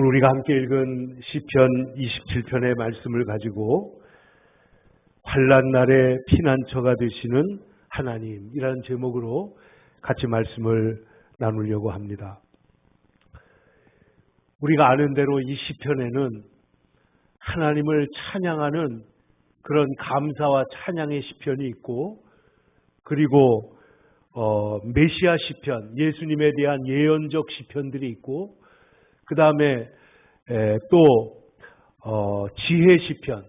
오늘 우리가 함께 읽은 시편 27편의 말씀을 가지고 환란 날의 피난처가 되시는 하나님이라는 제목으로 같이 말씀을 나누려고 합니다. 우리가 아는 대로 이 시편에는 하나님을 찬양하는 그런 감사와 찬양의 시편이 있고 그리고 어, 메시아 시편, 예수님에 대한 예언적 시편들이 있고 그 다음에 또 어, 지혜 시편,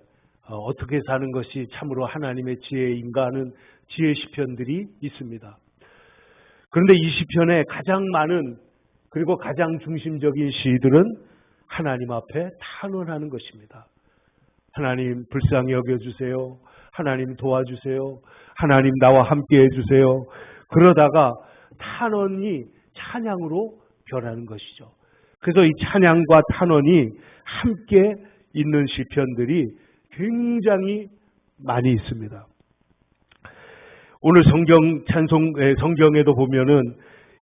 어, 떻게 사는 것이 참으로 하나님의 지혜인가 하는 지혜 시편들이 있습니다. 그런데 이 시편에 가장 많은 그리고 가장 중심적인 시들은 하나님 앞에 탄원하는 것입니다. 하나님 불쌍히 여겨주세요. 하나님 도와주세요. 하나님 나와 함께 해주세요. 그러다가 탄원이 찬양으로 변하는 것이죠. 그래서 이 찬양과 탄원이 함께 있는 시편들이 굉장히 많이 있습니다. 오늘 성경 찬송 성경에도 보면은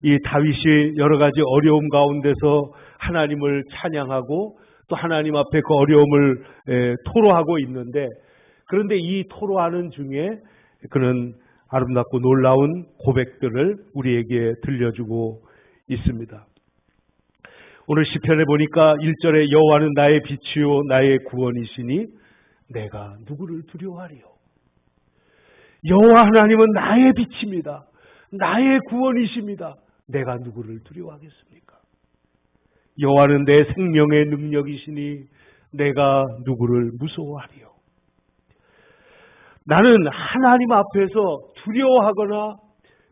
이 다윗이 여러 가지 어려움 가운데서 하나님을 찬양하고 또 하나님 앞에 그 어려움을 토로하고 있는데 그런데 이 토로하는 중에 그는 아름답고 놀라운 고백들을 우리에게 들려주고 있습니다. 오늘 시편에 보니까 1절에 여호와는 나의 빛이요 나의 구원이시니 내가 누구를 두려워하리요. 여호와 하나님은 나의 빛입니다. 나의 구원이십니다. 내가 누구를 두려워하겠습니까? 여호와는 내 생명의 능력이시니 내가 누구를 무서워하리요. 나는 하나님 앞에서 두려워하거나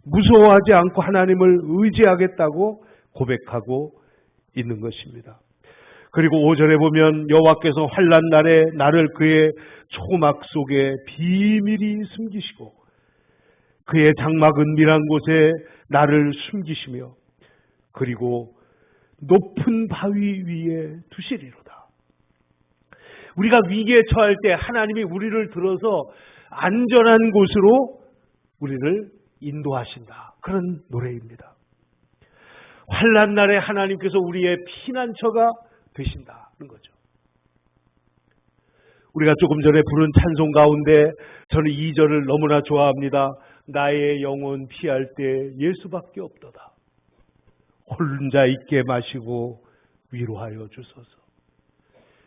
무서워하지 않고 하나님을 의지하겠다고 고백하고 있는 것입니다. 그리고 5절에 보면 여호와께서 환란 날에 나를 그의 초막 속에 비밀히 숨기시고 그의 장막 은밀한 곳에 나를 숨기시며 그리고 높은 바위 위에 두시리로다. 우리가 위기에 처할 때 하나님이 우리를 들어서 안전한 곳으로 우리를 인도하신다. 그런 노래입니다. 환란 날에 하나님께서 우리의 피난처가 되신다는 거죠. 우리가 조금 전에 부른 찬송 가운데 저는 2절을 너무나 좋아합니다. 나의 영혼 피할 때 예수밖에 없도다. 혼자 있게 마시고 위로하여 주소서.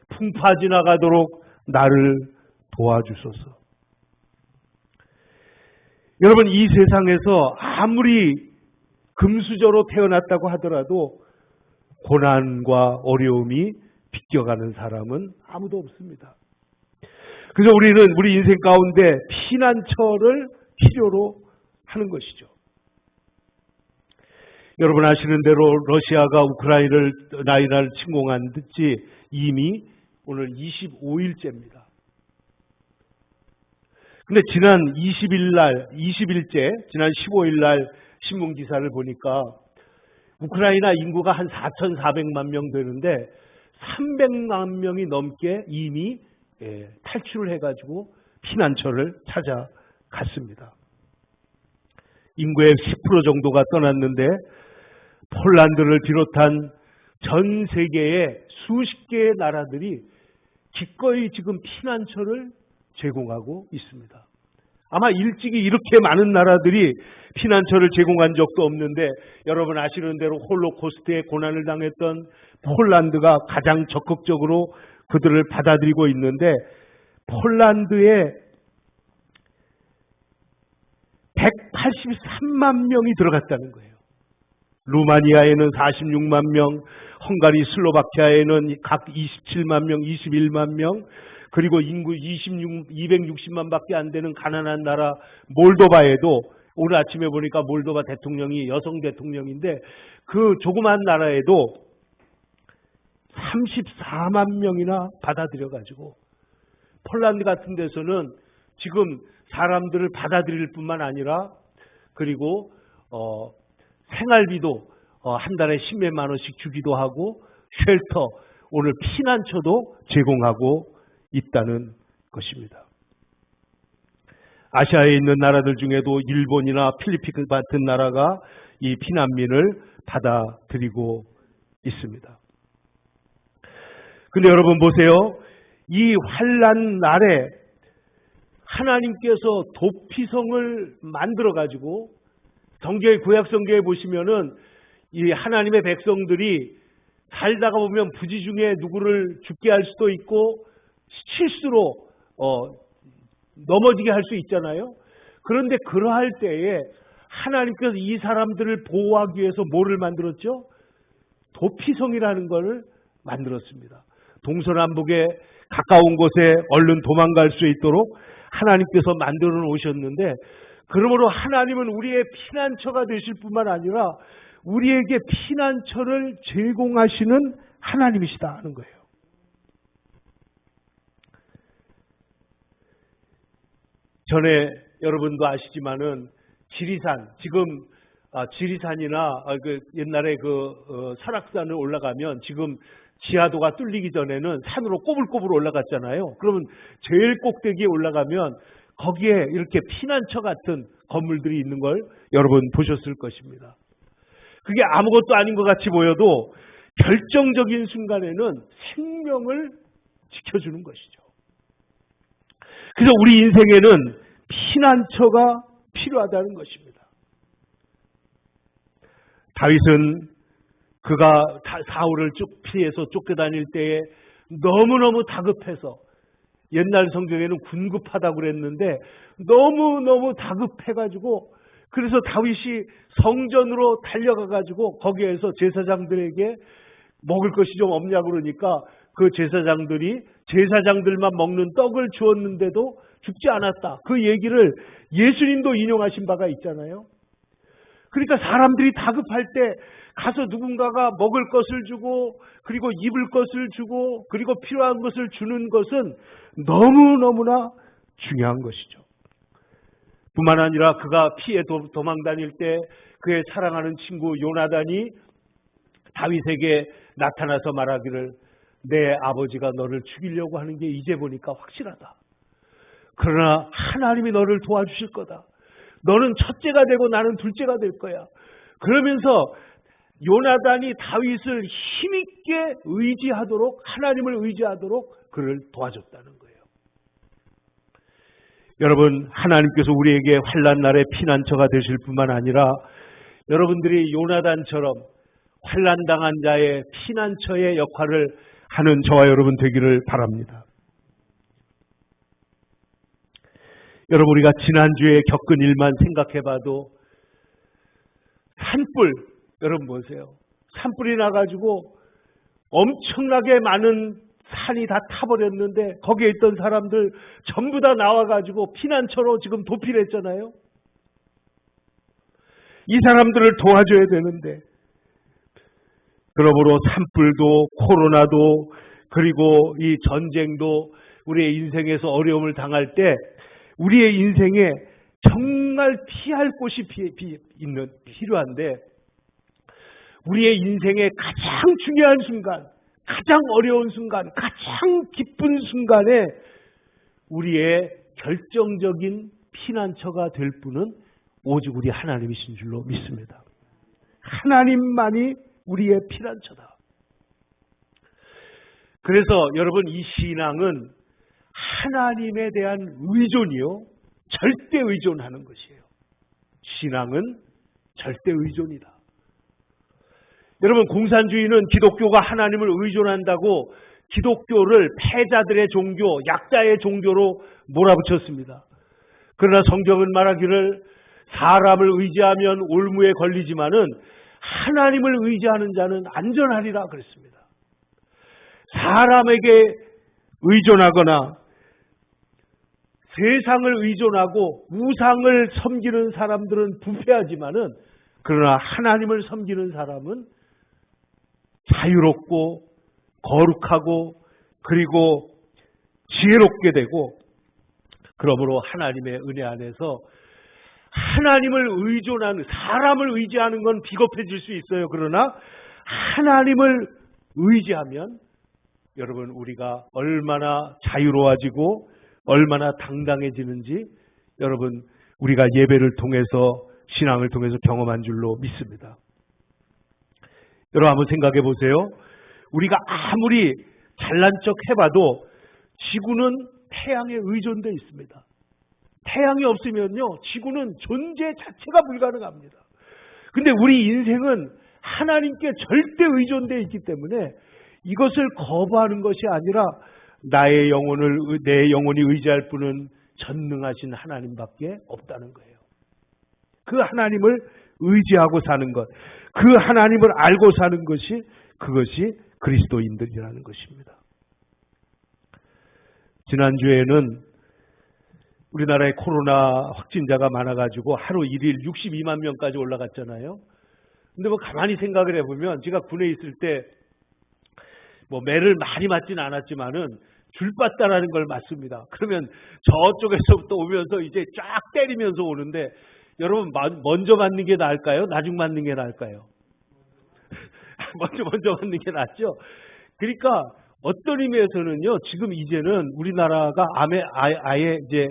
풍파 지나가도록 나를 도와주소서. 여러분 이 세상에서 아무리 금수저로 태어났다고 하더라도 고난과 어려움이 비껴가는 사람은 아무도 없습니다. 그래서 우리는 우리 인생 가운데 피난처를 필요로 하는 것이죠. 여러분 아시는 대로 러시아가 우크라이나를 나이나를 침공한 지 이미 오늘 25일째입니다. 근데 지난 20일 날, 20일째, 지난 15일 날 신문 기사를 보니까 우크라이나 인구가 한 4,400만 명 되는데 300만 명이 넘게 이미 예, 탈출을 해가지고 피난처를 찾아갔습니다. 인구의 10% 정도가 떠났는데 폴란드를 비롯한 전 세계의 수십 개의 나라들이 기꺼이 지금 피난처를 제공하고 있습니다. 아마 일찍이 이렇게 많은 나라들이 피난처를 제공한 적도 없는데 여러분 아시는 대로 홀로코스트에 고난을 당했던 폴란드가 가장 적극적으로 그들을 받아들이고 있는데 폴란드에 183만 명이 들어갔다는 거예요. 루마니아에는 46만 명, 헝가리 슬로바키아에는 각 27만 명, 21만 명, 그리고 인구 26, 260만 밖에 안 되는 가난한 나라 몰도바에도 오늘 아침에 보니까 몰도바 대통령이 여성 대통령인데 그 조그만 나라에도 34만 명이나 받아들여 가지고 폴란드 같은 데서는 지금 사람들을 받아들일 뿐만 아니라 그리고 어, 생활비도 어, 한 달에 10몇만 원씩 주기도 하고 쉘터 오늘 피난처도 제공하고 있다는 것입니다. 아시아에 있는 나라들 중에도 일본이나 필리핀 같은 나라가 이 피난민을 받아들이고 있습니다. 근데 여러분 보세요. 이 환란 날에 하나님께서 도피성을 만들어 가지고 성경의 구약 성경에 보시면은 이 하나님의 백성들이 살다가 보면 부지 중에 누구를 죽게 할 수도 있고 실수로 어, 넘어지게 할 수 있잖아요. 그런데 그러할 때에 하나님께서 이 사람들을 보호하기 위해서 뭐를 만들었죠? 도피성이라는 것을 만들었습니다. 동서남북에 가까운 곳에 얼른 도망갈 수 있도록 하나님께서 만들어 놓으셨는데 그러므로 하나님은 우리의 피난처가 되실 뿐만 아니라 우리에게 피난처를 제공하시는 하나님이시다 하는 거예요. 전에 여러분도 아시지만은 지리산 지금 아, 지리산이나 아, 그 옛날에 그 어, 설악산을 올라가면 지금 지하도가 뚫리기 전에는 산으로 꼬불꼬불 올라갔잖아요. 그러면 제일 꼭대기에 올라가면 거기에 이렇게 피난처 같은 건물들이 있는 걸 여러분 보셨을 것입니다. 그게 아무것도 아닌 것 같이 보여도 결정적인 순간에는 생명을 지켜주는 것이죠. 그래서 우리 인생에는 피난처가 필요하다는 것입니다. 다윗은 그가 다- 사울을 쭉 피해서 쫓겨다닐 때에 너무너무 다급해서 옛날 성경에는 군급하다고 그랬는데 너무너무 다급해가지고 그래서 다윗이 성전으로 달려가가지고 거기에서 제사장들에게 먹을 것이 좀 없냐 그러니까 그 제사장들이 제사장들만 먹는 떡을 주었는데도 죽지 않았다. 그 얘기를 예수님도 인용하신 바가 있잖아요. 그러니까 사람들이 다급할 때 가서 누군가가 먹을 것을 주고 그리고 입을 것을 주고 그리고 필요한 것을 주는 것은 너무너무나 중요한 것이죠. 뿐만 아니라 그가 피해 도- 도망 다닐 때 그의 사랑하는 친구 요나단이 다윗에게 나타나서 말하기를 내 아버지가 너를 죽이려고 하는 게 이제 보니까 확실하다. 그러나 하나님이 너를 도와주실 거다. 너는 첫째가 되고 나는 둘째가 될 거야. 그러면서 요나단이 다윗을 힘있게 의지하도록 하나님을 의지하도록 그를 도와줬다는 거예요. 여러분 하나님께서 우리에게 환란 날에 피난처가 되실 뿐만 아니라 여러분들이 요나단처럼 환란 당한 자의 피난처의 역할을 하는 저와 여러분 되기를 바랍니다. 여러분 우리가 지난주에 겪은 일만 생각해봐도 산불 여러분 보세요. 산불이 나가지고 엄청나게 많은 산이 다 타버렸는데 거기에 있던 사람들 전부 다 나와가지고 피난처로 지금 도피했잖아요. 이 사람들을 도와줘야 되는데 그러므로 산불도 코로나도 그리고 이 전쟁도 우리의 인생에서 어려움을 당할 때 우리의 인생에 정말 피할 곳이 피, 피, 있는 필요한데 우리의 인생의 가장 중요한 순간, 가장 어려운 순간, 가장 기쁜 순간에 우리의 결정적인 피난처가 될 분은 오직 우리 하나님이신 줄로 믿습니다. 하나님만이 우리의 피난처다. 그래서 여러분 이 신앙은 하나님에 대한 의존이요. 절대 의존하는 것이에요. 신앙은 절대 의존이다. 여러분 공산주의는 기독교가 하나님을 의존한다고 기독교를 패자들의 종교, 약자의 종교로 몰아붙였습니다. 그러나 성경은 말하기를 사람을 의지하면 올무에 걸리지만은 하나님을 의지하는 자는 안전하리라 그랬습니다. 사람에게 의존하거나 세상을 의존하고 우상을 섬기는 사람들은 부패하지만은 그러나 하나님을 섬기는 사람은 자유롭고 거룩하고 그리고 지혜롭게 되고 그러므로 하나님의 은혜 안에서 하나님을 의존하는 사람을 의지하는 건 비겁해질 수 있어요. 그러나 하나님을 의지하면 여러분 우리가 얼마나 자유로워지고 얼마나 당당해지는지 여러분 우리가 예배를 통해서 신앙을 통해서 경험한 줄로 믿습니다. 여러분 한번 생각해 보세요. 우리가 아무리 잘난 척 해봐도 지구는 태양에 의존돼 있습니다. 태양이 없으면요, 지구는 존재 자체가 불가능합니다. 근데 우리 인생은 하나님께 절대 의존돼 있기 때문에 이것을 거부하는 것이 아니라 나의 영혼을 의- 내 영혼이 의지할 분은 전능하신 하나님밖에 없다는 거예요. 그 하나님을 의지하고 사는 것, 그 하나님을 알고 사는 것이 그것이 그리스도인들이라는 것입니다. 지난주에는 우리나라에 코로나 확진자가 많아가지고 하루 1일 62만 명까지 올라갔잖아요. 근데 뭐 가만히 생각을 해보면 제가 군에 있을 때 뭐 매를 많이 맞지는 않았지만은 줄 봤다라는 걸 맞습니다. 그러면 저쪽에서부터 오면서 이제 쫙 때리면서 오는데 여러분 마- 먼저 맞는 게 나을까요? 나중 맞는 게 나을까요? 먼저 먼저 맞는 게 낫죠. 그러니까 어떤 의미에서는요. 지금 이제는 우리나라가 아예, 아예 이제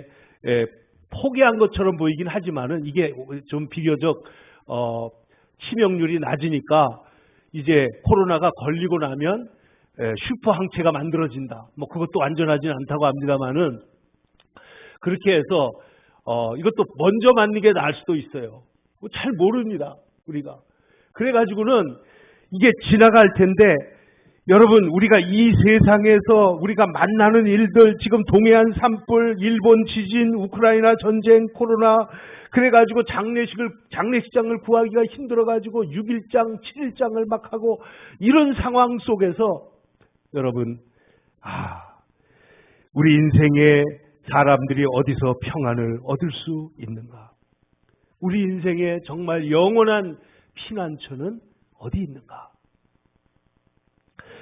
에, 포기한 것처럼 보이긴 하지만은 이게 좀 비교적 어, 치명률이 낮으니까 이제 코로나가 걸리고 나면 에, 슈퍼 항체가 만들어진다. 뭐 그것도 안전하지는 않다고 합니다만은 그렇게 해서 어, 이것도 먼저 맞는 게 나을 수도 있어요. 뭐잘 모릅니다. 우리가. 그래가지고는 이게 지나갈 텐데 여러분 우리가 이 세상에서 우리가 만나는 일들 지금 동해안 산불, 일본 지진, 우크라이나 전쟁, 코로나 그래가지고 장례식을 장례식장을 구하기가 힘들어가지고 6일장, 7일장을 막 하고 이런 상황 속에서 여러분 아 우리 인생에 사람들이 어디서 평안을 얻을 수 있는가? 우리 인생에 정말 영원한 피난처는 어디 있는가?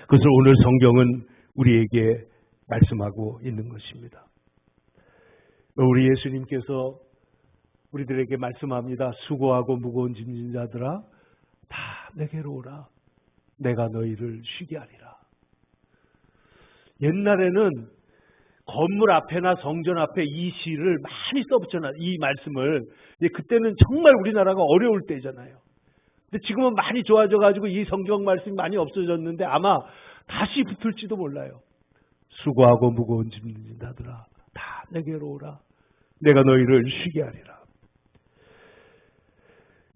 그것을 오늘 성경은 우리에게 말씀하고 있는 것입니다. 우리 예수님께서 우리들에게 말씀합니다. 수고하고 무거운 짐진 자들아 다 내게로 오라. 내가 너희를 쉬게 하리라. 옛날에는 건물 앞에나 성전 앞에 이 시를 많이 써붙여놔, 이 말씀을. 그때는 정말 우리나라가 어려울 때잖아요. 근데 지금은 많이 좋아져 가지고 이 성경 말씀이 많이 없어졌는데 아마 다시 붙을지도 몰라요. 수고하고 무거운 짐진 자들아, 다 내게로 오라. 내가 너희를 쉬게 하리라.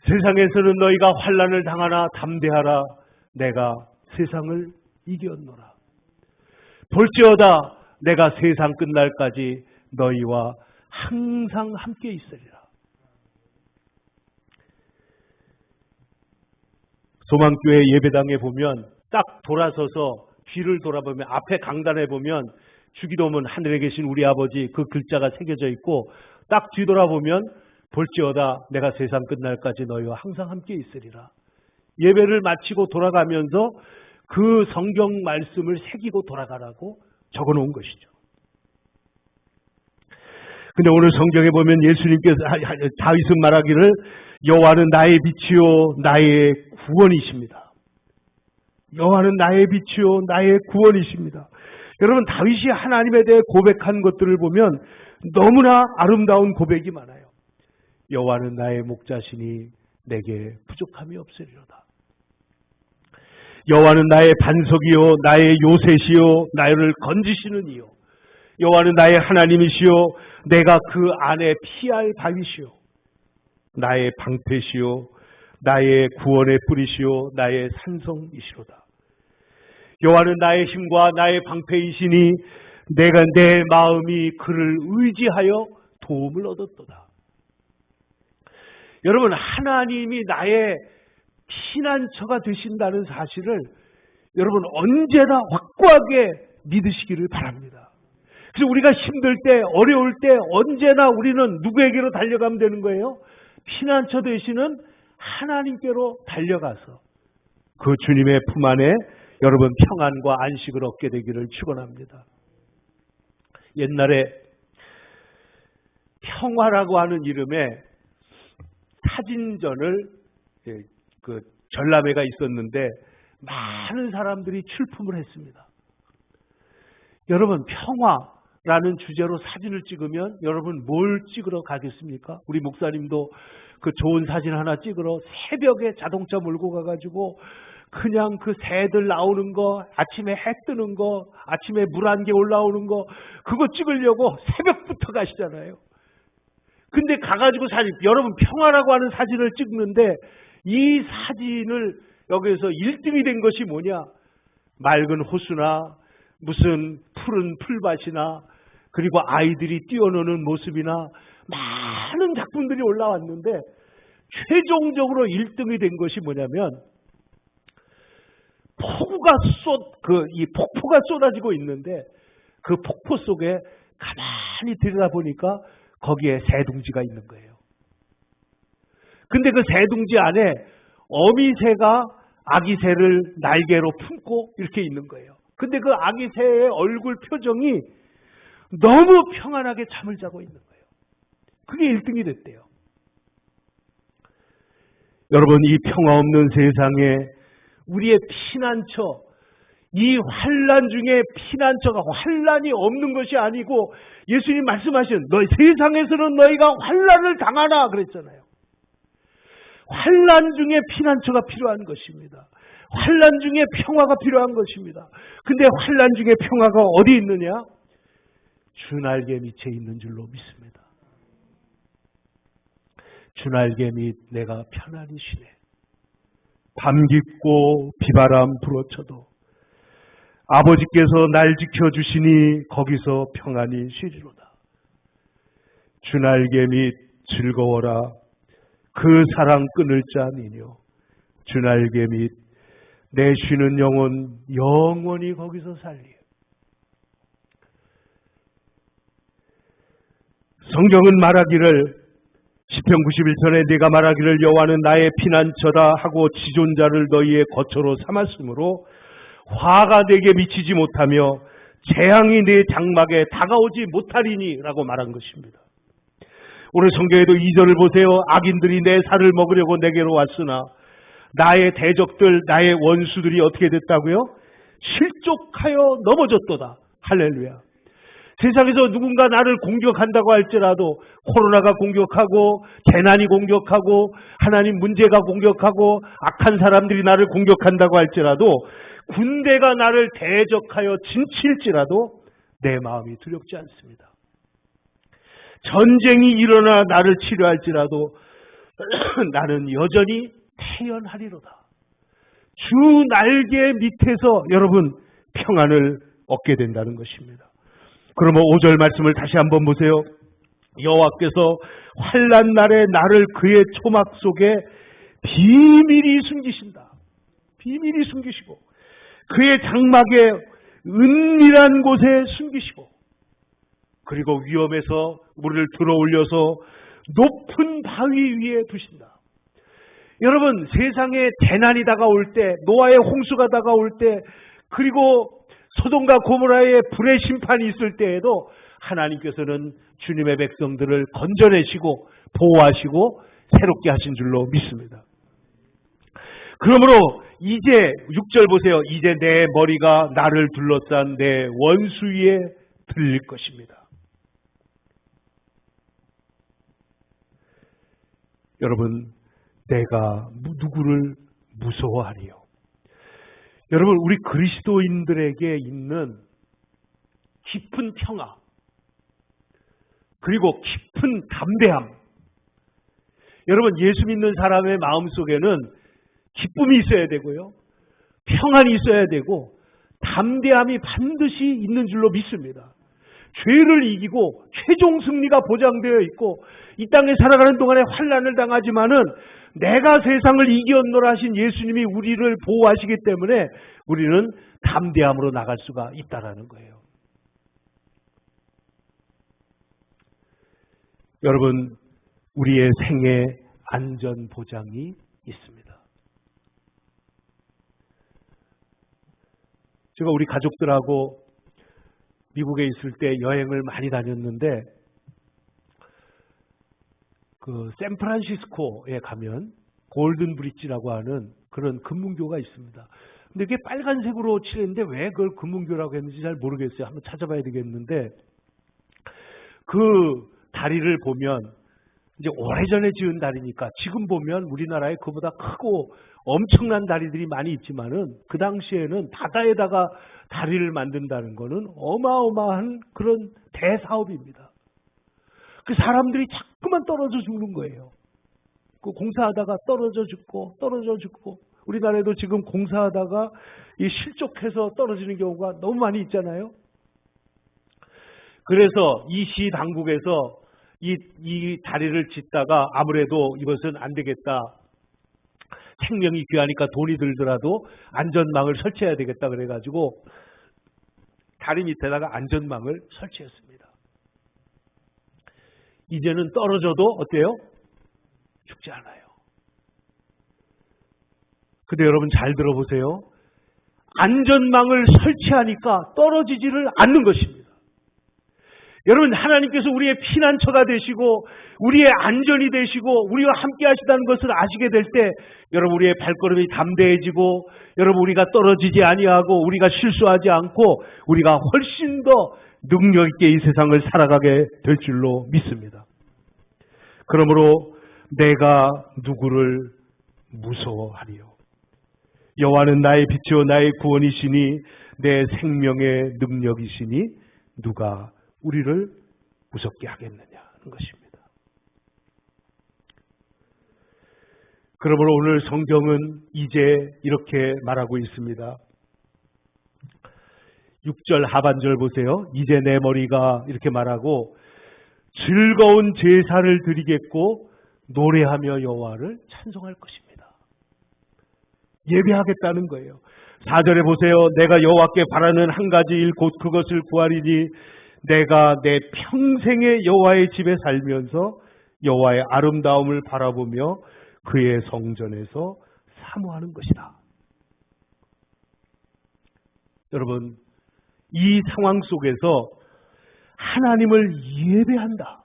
세상에서는 너희가 환란을 당하나 담대하라. 내가 세상을 이겼노라. 볼지어다 내가 세상 끝날까지 너희와 항상 함께 있으리라. 소망교회 예배당에 보면 딱 돌아서서 뒤를 돌아보면 앞에 강단에 보면 주기도문 하늘에 계신 우리 아버지 그 글자가 새겨져 있고 딱 뒤돌아보면 볼지어다 내가 세상 끝날까지 너희와 항상 함께 있으리라. 예배를 마치고 돌아가면서 그 성경 말씀을 새기고 돌아가라고 적어 놓은 것이죠. 근데 오늘 성경에 보면 예수님께서 다윗은 말하기를 여호와는 나의 빛이요 나의 구원이십니다. 여호와는 나의 빛이요 나의 구원이십니다. 여러분 다윗이 하나님에 대해 고백한 것들을 보면 너무나 아름다운 고백이 많아요. 여호와는 나의 목자시니 내게 부족함이 없으리로다. 여호와는 나의 반석이요 나의 요새시요 나를 건지시는 이요 여호와는 나의 하나님이시요 내가 그 안에 피할 바위시요 나의 방패시요 나의 구원의 뿌리시요 나의 산성이시로다 여호와는 나의 힘과 나의 방패이시니 내가 내 마음이 그를 의지하여 도움을 얻었도다 여러분 하나님이 나의 피난처가 되신다는 사실을 여러분 언제나 확고하게 믿으시기를 바랍니다. 그래서 우리가 힘들 때, 어려울 때 언제나 우리는 누구에게로 달려가면 되는 거예요? 피난처 되시는 하나님께로 달려가서 그 주님의 품 안에 여러분 평안과 안식을 얻게 되기를 축원합니다. 옛날에 평화라고 하는 이름의 사진전을 예, 그 전람회가 있었는데 많은 사람들이 출품을 했습니다. 여러분 평화라는 주제로 사진을 찍으면 여러분 뭘 찍으러 가겠습니까? 우리 목사님도 그 좋은 사진 하나 찍으러 새벽에 자동차 몰고 가가지고 그냥 그 새들 나오는 거, 아침에 해 뜨는 거, 아침에 물 한 개 올라오는 거, 그거 찍으려고 새벽부터 가시잖아요. 근데 가가지고 사진, 여러분 평화라고 하는 사진을 찍는데 이 사진을 여기서 1등이 된 것이 뭐냐? 맑은 호수나 무슨 푸른 풀밭이나 그리고 아이들이 뛰어노는 모습이나 많은 작품들이 올라왔는데 최종적으로 1등이 된 것이 뭐냐면 폭우가 쏟, 그, 이 폭포가 쏟아지고 있는데 그 폭포 속에 가만히 들여다보니까 거기에 새둥지가 있는 거예요. 근데 그 새둥지 안에 어미새가 아기 새를 날개로 품고 이렇게 있는 거예요. 근데 그 아기 새의 얼굴 표정이 너무 평안하게 잠을 자고 있는 거예요. 그게 1등이 됐대요. 여러분, 이 평화 없는 세상에 우리의 피난처, 이 환란 중에 피난처가 환란이 없는 것이 아니고 예수님 말씀하신 너희 세상에서는 너희가 환란을 당하나 그랬잖아요. 환란 중에 피난처가 필요한 것입니다. 환란 중에 평화가 필요한 것입니다. 근데 환란 중에 평화가 어디 있느냐? 주날개 밑에 있는 줄로 믿습니다. 주날개 밑 내가 편안히 쉬네. 밤 깊고 비바람 불어쳐도 아버지께서 날 지켜주시니 거기서 평안히 쉬리로다. 주날개 밑 즐거워라. 그 사랑 끊을 자 아니뇨. 주날개 밑내 쉬는 영혼 영원히 거기서 살리. 성경은 말하기를 시편 91편에 네가 말하기를 여호와는 나의 피난처다 하고 지존자를 너희의 거처로 삼았으므로 화가 내게 미치지 못하며 재앙이 내 장막에 다가오지 못하리니라고 말한 것입니다. 오늘 성경에도 이절을 보세요. 악인들이 내 살을 먹으려고 내게로 왔으나 나의 대적들, 나의 원수들이 어떻게 됐다고요? 실족하여 넘어졌도다. 할렐루야. 세상에서 누군가 나를 공격한다고 할지라도 코로나가 공격하고 재난이 공격하고 하나님 문제가 공격하고 악한 사람들이 나를 공격한다고 할지라도 군대가 나를 대적하여 진칠지라도 내 마음이 두렵지 않습니다. 전쟁이 일어나 나를 치료할지라도 나는 여전히 태연하리로다. 주 날개 밑에서 여러분 평안을 얻게 된다는 것입니다. 그러면 5절 말씀을 다시 한번 보세요. 여호와께서 환란 날에 나를 그의 초막 속에 비밀히 숨기신다. 비밀히 숨기시고 그의 장막에 은밀한 곳에 숨기시고 그리고 위험에서 우리를 들어 올려서 높은 바위 위에 두신다. 여러분 세상에 재난이 다가올 때 노아의 홍수가 다가올 때 그리고 소돔과 고모라의 불의 심판이 있을 때에도 하나님께서는 주님의 백성들을 건져내시고 보호하시고 새롭게 하신 줄로 믿습니다. 그러므로 이제 6절 보세요. 이제 내 머리가 나를 둘러싼 내 원수 위에 들릴 것입니다. 여러분, 내가 누구를 무서워하리요? 여러분, 우리 그리스도인들에게 있는 깊은 평화, 그리고 깊은 담대함. 여러분, 예수 믿는 사람의 마음 속에는 기쁨이 있어야 되고요. 평안이 있어야 되고, 담대함이 반드시 있는 줄로 믿습니다. 죄를 이기고 최종 승리가 보장되어 있고 이 땅에 살아가는 동안에 환란을 당하지만은 내가 세상을 이겼노라 하신 예수님이 우리를 보호하시기 때문에 우리는 담대함으로 나갈 수가 있다라는 거예요. 여러분, 우리의 생애 안전 보장이 있습니다. 제가 우리 가족들하고 미국에 있을 때 여행을 많이 다녔는데 그 샌프란시스코에 가면 골든 브릿지라고 하는 그런 금문교가 있습니다. 근데 이게 빨간색으로 칠했는데 왜 그걸 금문교라고 했는지 잘 모르겠어요. 한번 찾아봐야 되겠는데 그 다리를 보면 이제 오래전에 지은 다리니까 지금 보면 우리나라에 그보다 크고 엄청난 다리들이 많이 있지만은 그 당시에는 바다에다가 다리를 만든다는 거는 어마어마한 그런 대사업입니다. 그 사람들이 자꾸만 떨어져 죽는 거예요. 그 공사하다가 떨어져 죽고 떨어져 죽고 우리나라에도 지금 공사하다가 이 실족해서 떨어지는 경우가 너무 많이 있잖아요. 그래서 이 시 당국에서 이, 이 다리를 짓다가 아무래도 이것은 안 되겠다. 생명이 귀하니까 돈이 들더라도 안전망을 설치해야 되겠다 그래가지고 다리 밑에다가 안전망을 설치했습니다. 이제는 떨어져도 어때요? 죽지 않아요. 근데 여러분 잘 들어보세요. 안전망을 설치하니까 떨어지지를 않는 것입니다. 여러분 하나님께서 우리의 피난처가 되시고 우리의 안전이 되시고 우리와 함께 하시다는 것을 아시게 될 때 여러분 우리의 발걸음이 담대해지고 여러분 우리가 떨어지지 아니하고 우리가 실수하지 않고 우리가 훨씬 더 능력 있게 이 세상을 살아가게 될 줄로 믿습니다. 그러므로 내가 누구를 무서워하리요 여호와는 나의 빛이요 나의 구원이시니 내 생명의 능력이시니 누가 우리를 무섭게 하겠느냐 하는 것입니다. 그러므로 오늘 성경은 이제 이렇게 말하고 있습니다. 6절 하반절 보세요. 이제 내 머리가 이렇게 말하고 즐거운 제사를 드리겠고 노래하며 여호와를 찬송할 것입니다. 예배하겠다는 거예요. 4절에 보세요. 내가 여호와께 바라는 한 가지 일 곧 그것을 구하리니 내가 내 평생의 여호와의 집에 살면서 여호와의 아름다움을 바라보며 그의 성전에서 사모하는 것이다. 여러분, 이 상황 속에서 하나님을 예배한다.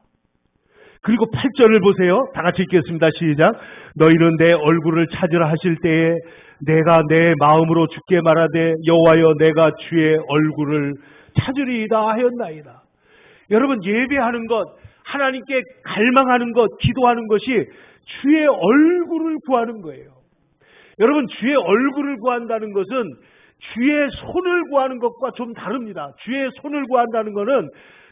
그리고 8절을 보세요. 다 같이 읽겠습니다. 시작. 너희는 내 얼굴을 찾으라 하실 때에 내가 내 마음으로 죽게 말하되 여호와여 내가 주의 얼굴을 찾으리이다 하였나이다. 여러분 예배하는 것, 하나님께 갈망하는 것, 기도하는 것이 주의 얼굴을 구하는 거예요. 여러분 주의 얼굴을 구한다는 것은 주의 손을 구하는 것과 좀 다릅니다. 주의 손을 구한다는 것은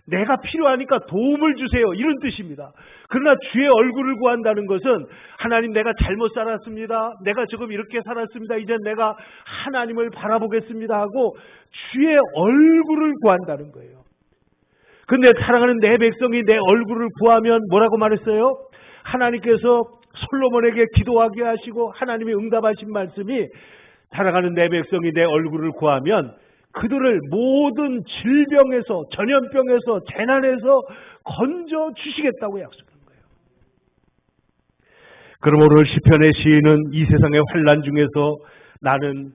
내가 필요하니까 도움을 주세요. 이런 뜻입니다. 그러나 주의 얼굴을 구한다는 것은 하나님 내가 잘못 살았습니다. 내가 지금 이렇게 살았습니다. 이제 내가 하나님을 바라보겠습니다 하고 주의 얼굴을 구한다는 거예요. 근데 사랑하는 내 백성이 내 얼굴을 구하면 뭐라고 말했어요? 하나님께서 솔로몬에게 기도하게 하시고 하나님이 응답하신 말씀이 사랑하는 내 백성이 내 얼굴을 구하면 그들을 모든 질병에서 전염병에서 재난에서 건져 주시겠다고 약속한 거예요. 오늘 시편의 시인은 이 세상의 환란 중에서 나는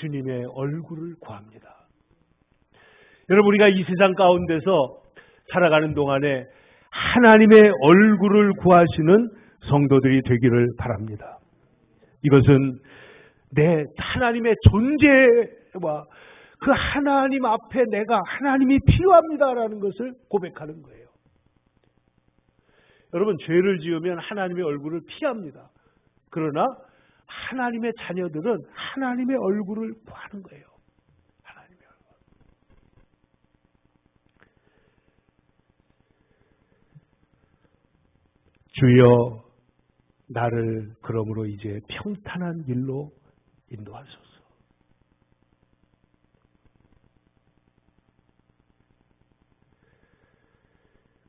주님의 얼굴을 구합니다. 여러분 우리가 이 세상 가운데서 살아가는 동안에 하나님의 얼굴을 구하시는 성도들이 되기를 바랍니다. 이것은 내 하나님의 존재와 그 하나님 앞에 내가 하나님이 필요합니다라는 것을 고백하는 거예요. 여러분 죄를 지으면 하나님의 얼굴을 피합니다. 그러나 하나님의 자녀들은 하나님의 얼굴을 구하는 거예요. 하나님의 얼굴. 주여 나를 그러므로 이제 평탄한 길로 인도하소서.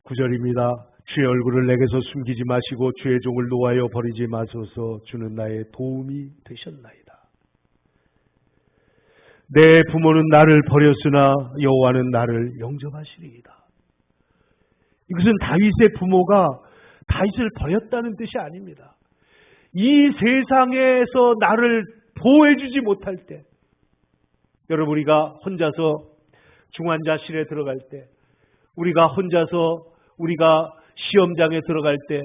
구절입니다. 주의 얼굴을 내게서 숨기지 마시고 주의 종을 놓아여 버리지 마소서 주는 나의 도움이 되셨나이다. 내 부모는 나를 버렸으나 여호와는 나를 영접하시리이다. 이것은 다윗의 부모가 다윗을 버렸다는 뜻이 아닙니다. 이 세상에서 나를 보호해주지 못할 때, 여러분 우리가 혼자서 중환자실에 들어갈 때, 우리가 혼자서 우리가 시험장에 들어갈 때,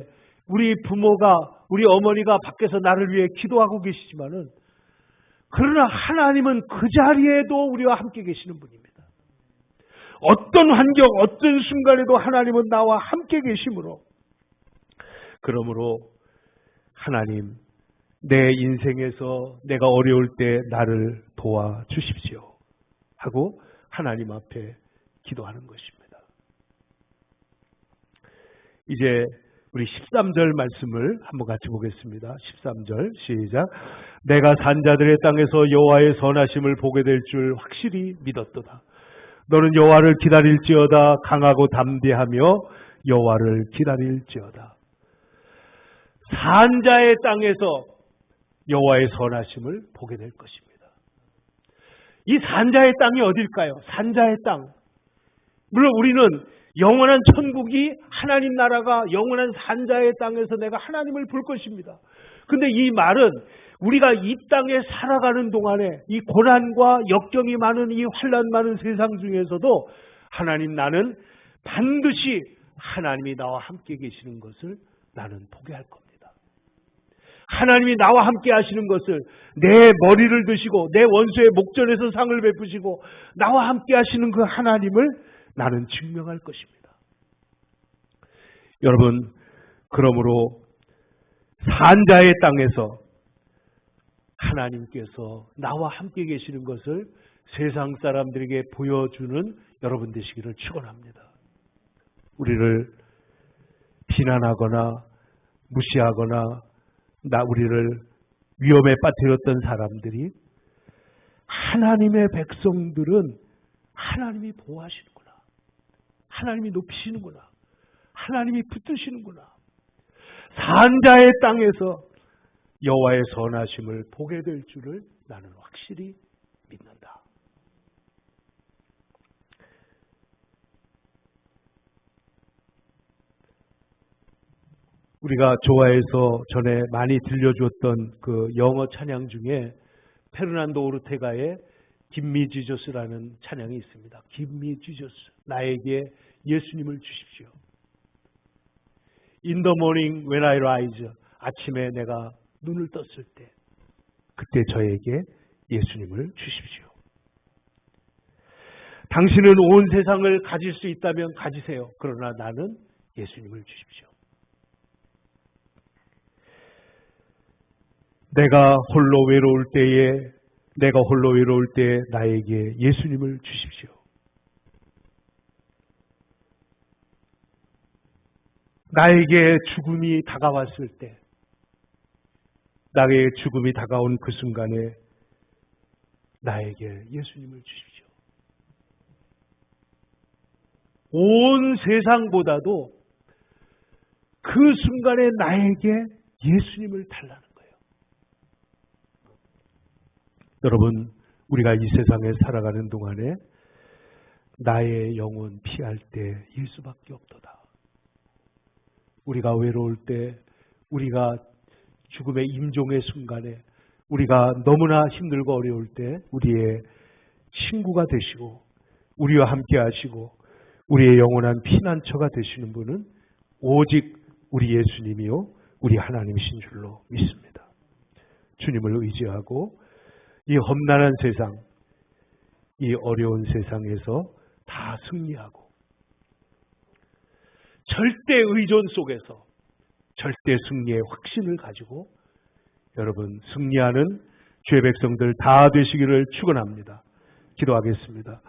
우리 부모가, 우리 어머니가 밖에서 나를 위해 기도하고 계시지만은, 그러나 하나님은 그 자리에도 우리와 함께 계시는 분입니다. 어떤 환경, 어떤 순간에도 하나님은 나와 함께 계심으로 그러므로 하나님 내 인생에서 내가 어려울 때 나를 도와 주십시오. 하고 하나님 앞에 기도하는 것입니다. 이제 우리 13절 말씀을 한번 같이 보겠습니다. 13절 시작. 내가 산자들의 땅에서 여호와의 선하심을 보게 될 줄 확실히 믿었도다. 너는 여호와를 기다릴지어다 강하고 담대하며 여호와를 기다릴지어다. 산자의 땅에서 여호와의 선하심을 보게 될 것입니다. 이 산자의 땅이 어딜까요? 산자의 땅. 물론 우리는 영원한 천국이 하나님 나라가 영원한 산자의 땅에서 내가 하나님을 볼 것입니다. 근데 이 말은 우리가 이 땅에 살아가는 동안에 이 고난과 역경이 많은 이 환란 많은 세상 중에서도 하나님 나는 반드시 하나님이 나와 함께 계시는 것을 나는 보게 할 겁니다. 하나님이 나와 함께 하시는 것을 내 머리를 드시고 내 원수의 목전에서 상을 베푸시고 나와 함께 하시는 그 하나님을 나는 증명할 것입니다. 여러분, 그러므로 산자의 땅에서 하나님께서 나와 함께 계시는 것을 세상 사람들에게 보여주는 여러분 되시기를 축원합니다. 우리를 비난하거나 무시하거나 나 우리를 위험에 빠뜨렸던 사람들이 하나님의 백성들은 하나님이 보호하시는구나. 하나님이 높이시는구나. 하나님이 붙드시는구나. 산자의 땅에서 여호와의 선하심을 보게 될 줄을 나는 확실히 믿는다. 우리가 좋아해서 전에 많이 들려줬던 그 영어 찬양 중에 페르난도 오르테가의 김미 지저스라는 찬양이 있습니다. 김미 지저스 나에게 예수님을 주십시오. In the morning when I rise 아침에 내가 눈을 떴을 때 그때 저에게 예수님을 주십시오. 당신은 온 세상을 가질 수 있다면 가지세요. 그러나 나는 예수님을 주십시오. 내가 홀로 외로울 때에 내가 홀로 외로울 때 나에게 예수님을 주십시오. 나에게 죽음이 다가왔을 때 나의 죽음이 다가온 그 순간에 나에게 예수님을 주십시오. 온 세상보다도 그 순간에 나에게 예수님을 달라는 거예요. 여러분, 우리가 이 세상에 살아가는 동안에 나의 영혼 피할 때일 수밖에 없도다. 우리가 외로울 때, 우리가 죽음의 임종의 순간에, 우리가 너무나 힘들고 어려울 때, 우리의 친구가 되시고, 우리와 함께 하시고, 우리의 영원한 피난처가 되시는 분은 오직 우리 예수님이요, 우리 하나님이신 줄로 믿습니다. 주님을 의지하고, 이 험난한 세상, 이 어려운 세상에서 다 승리하고, 절대 의존 속에서 절대 승리의 확신을 가지고 여러분 승리하는 죄 백성들 다 되시기를 축원합니다. 기도하겠습니다.